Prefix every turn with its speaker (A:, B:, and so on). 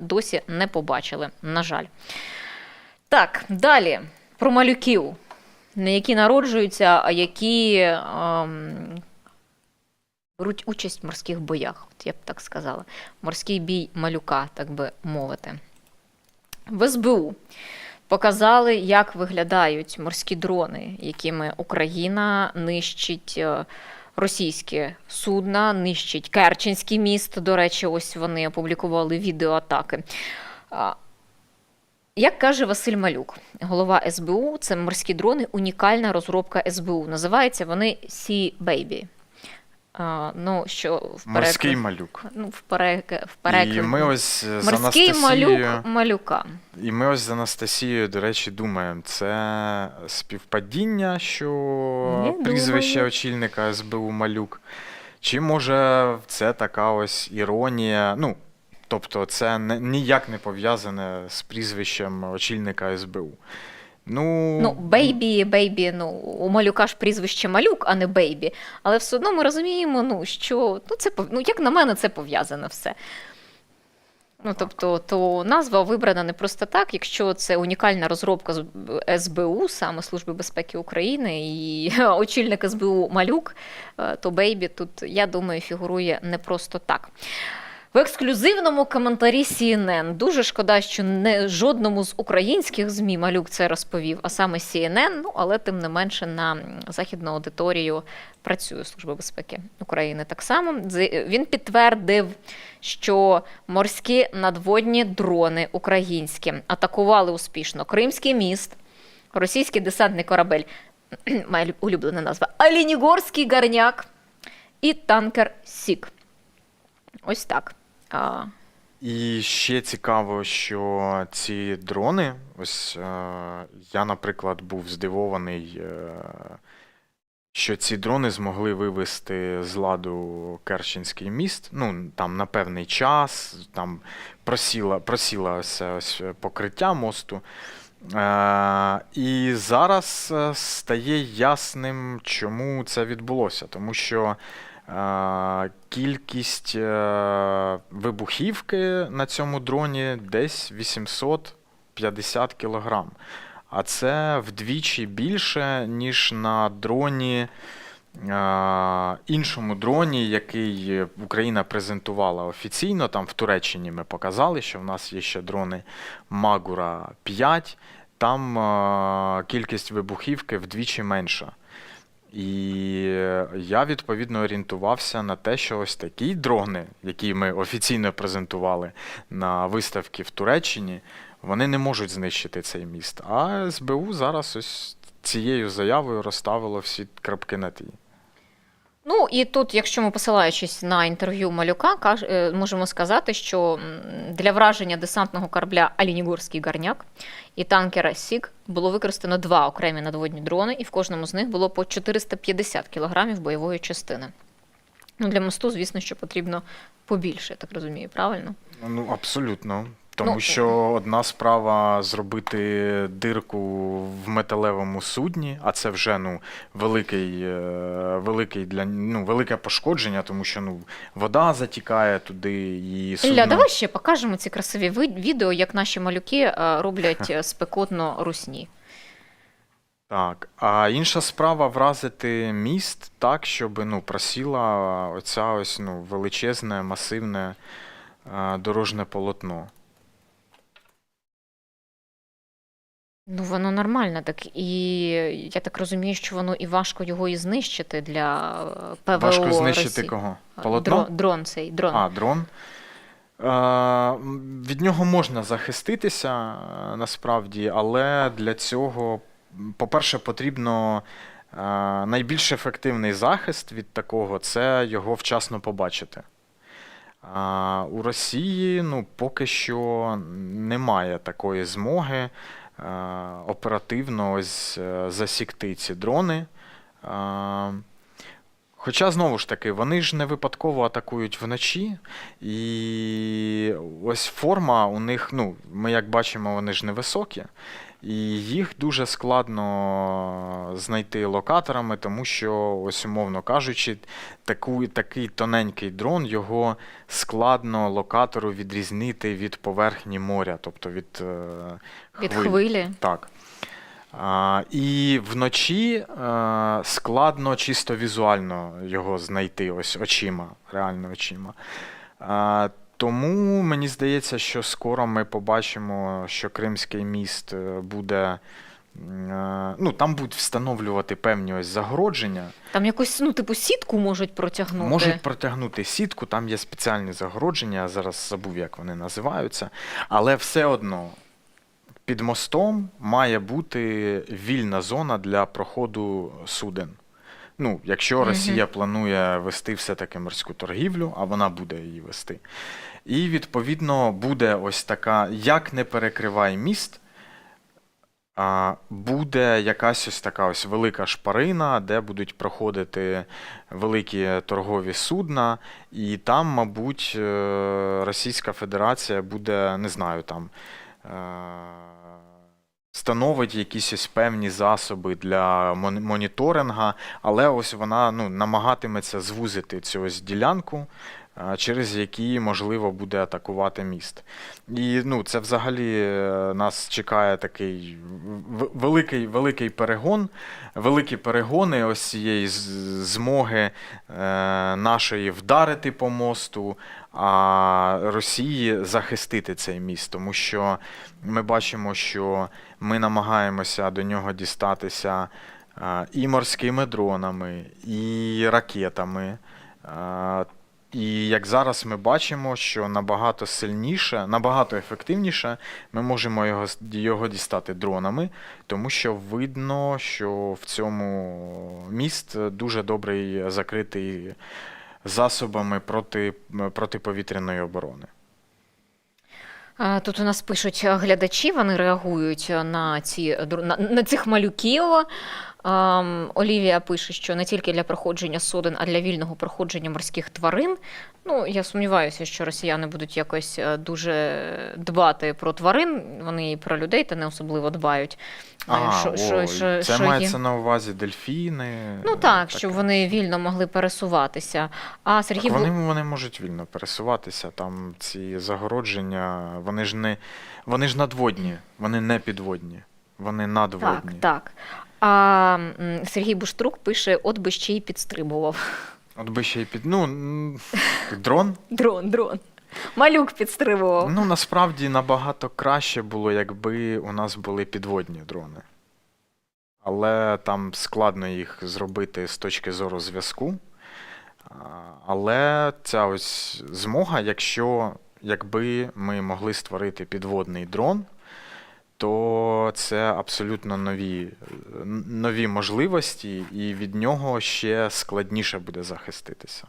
A: досі не побачили. На жаль. Так, далі про малюків, не які народжуються, а які ем, беруть участь в морських боях. От я б так сказала. Морський бій малюка, так би мовити. В СБУ показали, як виглядають морські дрони, якими Україна нищить е, російські судна, нищить Керченський міст. До речі, ось вони опублікували відеоатаки. Як каже Василь Малюк, голова СБУ, це морські дрони, унікальна розробка СБУ. Називаються вони Sea Baby. А, ну, що в
B: Морський малюк.
A: ну, в перек- в перекладі.
B: І ми ось з
A: Морський
B: Анастасією,
A: малюк малюка.
B: І ми ось з Анастасією, до речі, думаємо, це співпадіння, що
A: Не
B: прізвище
A: думаю.
B: очільника СБУ Малюк. Чи може це така ось іронія? Ну, тобто, це не, ніяк не пов'язане з прізвищем очільника СБУ. Ну,
A: Ну, бейбі, бейбі, ну, у малюка ж прізвище малюк, а не бейбі. Але все одно ми розуміємо, ну, що ну, це, ну, як на мене, це пов'язане все. Ну, тобто, то назва вибрана не просто так, якщо це унікальна розробка з СБУ, саме Служби безпеки України, і очільник СБУ Малюк, е, то Бейбі тут, я думаю, фігурує не просто так. В ексклюзивному коментарі CNN дуже шкода, що не жодному з українських ЗМІ Малюк це розповів, а саме CNN, ну але тим не менше на західну аудиторію працює Служба безпеки України. Так само він підтвердив, що морські надводні дрони українські атакували успішно Кримський міст, російський десантний корабель, моя улюблена назва, Алінігорський гарняк і танкер Сік. Ось так. А,
B: І ще цікаво, що ці дрони, ось е, я, наприклад, був здивований, е, що ці дрони змогли вивести з ладу Керченський міст. Ну, там на певний час, там просіла, просіла ось, покриття мосту. Е, і зараз е, стає ясним, чому це відбулося. Тому що кількість е, вибухівки на цьому дроні десь 850 кілограм. А це вдвічі більше, ніж на дроні. е, Іншому дроні, який Україна презентувала офіційно, там в Туреччині ми показали, що в нас є ще дрони Магура 5, там е, кількість вибухівки вдвічі менша. І е, я відповідно орієнтувався на те, що ось такі дрони, які ми офіційно презентували на виставці в Туреччині, вони не можуть знищити цей міст. А СБУ зараз ось цією заявою розставило всі крапки на тій.
A: Ну і тут, якщо ми посилаючись на інтерв'ю малюка, е, можемо сказати, що для враження десантного корабля Алінігорський гарняк і танкера Сік було використано два окремі надводні дрони, і в кожному з них було по 450 кілограмів бойової частини. Ну, для мосту, звісно, що потрібно побільше, я так розумію, правильно?
B: Ну, абсолютно. Тому
A: Ну,
B: що одна справа зробити дирку в металевому судні, а це вже ну, великий, е, великий для, ну, велике пошкодження, тому що ну, вода затікає туди і судно...
A: Ілля, давай ще покажемо ці красиві відео, як наші малюки е, роблять е, спекотно русні.
B: Так, а інша справа вразити міст так, щоб ну, просіла оця ось ну, величезне, масивне дорожне полотно.
A: Ну, воно нормально, так і я так розумію, що воно і важко його і знищити для е, ПВО.
B: Важко знищити
A: Росії.
B: кого? Полотно?
A: Дрон, дрон цей, дрон.
B: А, дрон. Е, від нього можна захиститися е, насправді, але для цього, по-перше, потрібно е, найбільш ефективний захист від такого це його вчасно побачити. А у Росії ну, поки що немає такої змоги оперативно ось, е, засікти ці дрони. Е, Хоча, знову ж таки, вони ж не випадково атакують вночі, і ось форма у них, ну, ми як бачимо, вони ж невисокі, і їх дуже складно знайти локаторами, тому що, ось умовно кажучи, таку, такий тоненький дрон, його складно локатору відрізнити від поверхні моря, тобто від, е,
A: Від
B: хвиль.
A: хвилі.
B: Так. А, і вночі е, складно чисто візуально його знайти ось очима, реально очима. А, тому мені здається, що скоро ми побачимо, що Кримський міст е, буде. е, Ну, там будуть встановлювати певні ось загородження.
A: Там якусь, ну, типу, сітку можуть протягнути.
B: Можуть протягнути сітку, там є спеціальні загородження, я зараз забув, як вони називаються. Але все одно під мостом має бути вільна зона для проходу суден. Ну, якщо. Росія планує вести все-таки морську торгівлю, а вона буде її вести. І відповідно буде ось така, як не перекривай міст, а, буде якась ось така ось велика шпарина, де будуть проходити великі торгові судна, і там, мабуть, е, Російська Федерація буде, не знаю, там. Становить якісь ось певні засоби для моніторинга, але ось вона ну, намагатиметься звузити цю ось ділянку, е, через які можливо буде атакувати міст. І ну, це взагалі е, нас чекає такий великий, великий перегон, великі перегони ось цієї змоги е, нашої вдарити по мосту, Росії захистити цей міст. Тому що ми бачимо, що ми намагаємося до нього дістатися і морськими дронами, і ракетами. І як зараз ми бачимо, що набагато сильніше, набагато ефективніше ми можемо його, його дістати дронами, тому що видно, що в цьому міст дуже добрий закритий засобами проти, протиповітряної оборони.
A: Тут у нас пишуть глядачі, вони реагують на, ці, на, на цих малюків. Олівія пише, що не тільки для проходження суден, а для вільного проходження морських тварин. Ну, я сумніваюся, що росіяни будуть якось е, дуже дбати про тварин. Вони і про людей та не особливо дбають.
B: А,
A: що- що-
B: ой,
A: що-
B: це
A: що
B: мається
A: їм-
B: на увазі дельфіни.
A: Ну
B: е,
A: так, щоб вони вільно могли пересуватися. А Сергій
B: Так вони, вони можуть вільно пересуватися. Там ці загородження, вони ж не вони ж надводні, вони не підводні, вони
A: Так,
B: надводні.
A: так. А Сергій Буштрук пише: от би ще й підстрибував.
B: От би ще й під. Ну, дрон.
A: Дрон, дрон. Малюк підстрибував.
B: Ну, насправді набагато краще було, якби у нас були підводні дрони. Але там складно їх зробити з точки зору зв'язку. Але ця ось змога, якщо якби ми могли створити підводний дрон, то це абсолютно нові, нові можливості, і від нього ще складніше буде захиститися.